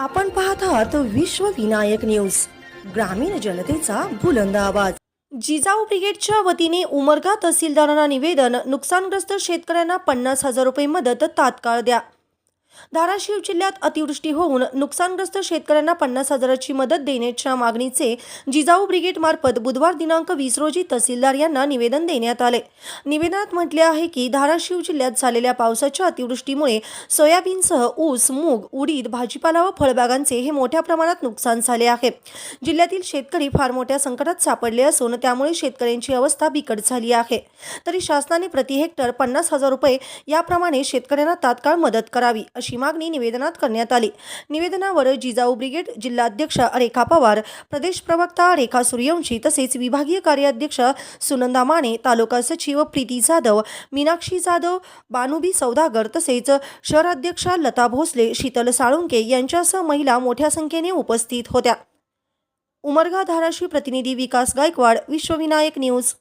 आपण पाहत आहात विश्व विनायक न्यूज ग्रामीण जनतेचा बुलंद आवाज. जिजाऊ ब्रिगेडच्या वतीने उमरगा तहसीलदारांना निवेदन नुकसानग्रस्त शेतकऱ्यांना पन्नास हजार रुपये मदत तात्काळ द्या. धाराशिव जिल्ह्यात अतिवृष्टी होऊन नुकसानग्रस्त शेतकऱ्यांना पन्नास हजाराची मदत देण्याच्या मागणीचे जिजाऊ ब्रिगेड मार्फत बुधवार दिनांक वीस रोजी तहसीलदार यांना निवेदन देण्यात आले. निवेदनात म्हटले आहे की धाराशिव जिल्ह्यात झालेल्या पावसाच्या अतिवृष्टीमुळे सोयाबीनसह ऊस मूग उडीद भाजीपाला व फळबागांचे हे मोठ्या प्रमाणात नुकसान झाले आहे. जिल्ह्यातील शेतकरी फार मोठ्या संकटात सापडले असून त्यामुळे शेतकऱ्यांची अवस्था बिकट झाली आहे. तरी शासनाने प्रति हेक्टर पन्नास हजार रुपये याप्रमाणे शेतकऱ्यांना तात्काळ मदत करावी अशी मागणी निवेदनात करण्यात आली. निवेदनावर जिजाऊ ब्रिगेड जिल्हाध्यक्ष रेखा पवार प्रदेश प्रवक्ता रेखा सूर्यवंशी तसेच विभागीय कार्याध्यक्ष सुनंदा माने तालुका सचिव प्रीती जाधव मीनाक्षी जाधव बानुबी सौदागर तसेच शहराध्यक्ष लता भोसले शीतल साळुंके यांच्यासह महिला मोठ्या संख्येने उपस्थित होत्या. उमरगा धाराशिव प्रतिनिधी विकास गायकवाड विश्वविनायक न्यूज.